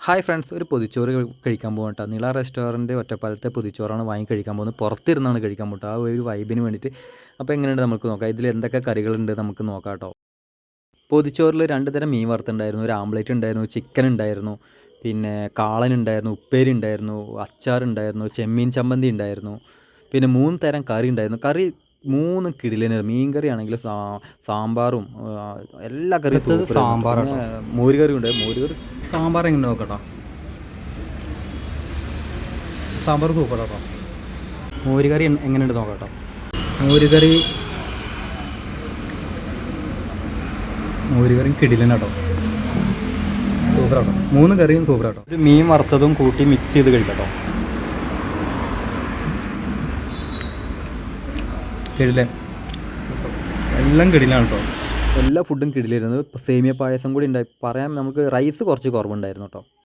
Hi friends ഒരു പൊതിച്ചോറ് കഴി- കഴിക്കാൻ പോകാം കേട്ടോ നിള റെസ്റ്റോറന്റ് ഒറ്റപ്പാലത്തെ പൊതിച്ചോറാണ് വാങ്ങി കഴിക്കാൻ പോകുന്നത്. പുറത്തിരുന്നാണ് കഴിക്കാൻ പോകുന്നത് ആ ഒരു വൈബിന് വേണ്ടിയിട്ട്. അപ്പോൾ എങ്ങനെയുണ്ട് നമുക്ക് നോക്കാം. ഇതിൽ എന്തൊക്കെ കറികളുണ്ട് നമുക്ക് നോക്കാം കേട്ടോ പൊതിച്ചോറിൽ രണ്ട് തരം മീൻ വറുത്തുണ്ടായിരുന്നു. ഒരു ആംപ്ലേറ്റ് ഉണ്ടായിരുന്നു ചിക്കൻ ഉണ്ടായിരുന്നു പിന്നെ കാളൻ ഉണ്ടായിരുന്നു ഉപ്പേരി ഉണ്ടായിരുന്നു അച്ചാറുണ്ടായിരുന്നു ചെമ്മീൻ ചമ്മന്തി ഉണ്ടായിരുന്നു പിന്നെ മൂന്ന് തരം കറി ഉണ്ടായിരുന്നു. കറി മൂന്ന് കിടിലിന് മീൻ കറി ആണെങ്കിൽ സാമ്പാറും എല്ലാ കറിയും സാമ്പാറും. സാമ്പാർ മോരുകറി ഉണ്ട് മോര് കറി സാമ്പാർ എങ്ങനെ നോക്കട്ടോ സാമ്പാർ സൂപ്പർ കേട്ടോ മോര് കറി എൻ- എങ്ങനെയുണ്ട് നോക്കട്ടോ. മോരുകറി മോരുകറിയും മോര് കറിയും കിടിലൻ കേട്ടോ സൂപ്പർ മൂന്ന് കറിയും സൂപ്പർ ഒരു മീൻ വറുത്തതും കൂട്ടി മിക്സ് ചെയ്ത് കഴിക്കട്ടോ. കിടിലൻ. എല്ലാം കിടിലാണ് കേട്ടോ എല്ലാ ഫുഡും കിടിലായിരുന്നു. സേമിയ പായസം കൂടി ഉണ്ടായി. പറയാൻ നമുക്ക് റൈസ് കുറച്ച് കുറവുണ്ടായിരുന്നു കേട്ടോ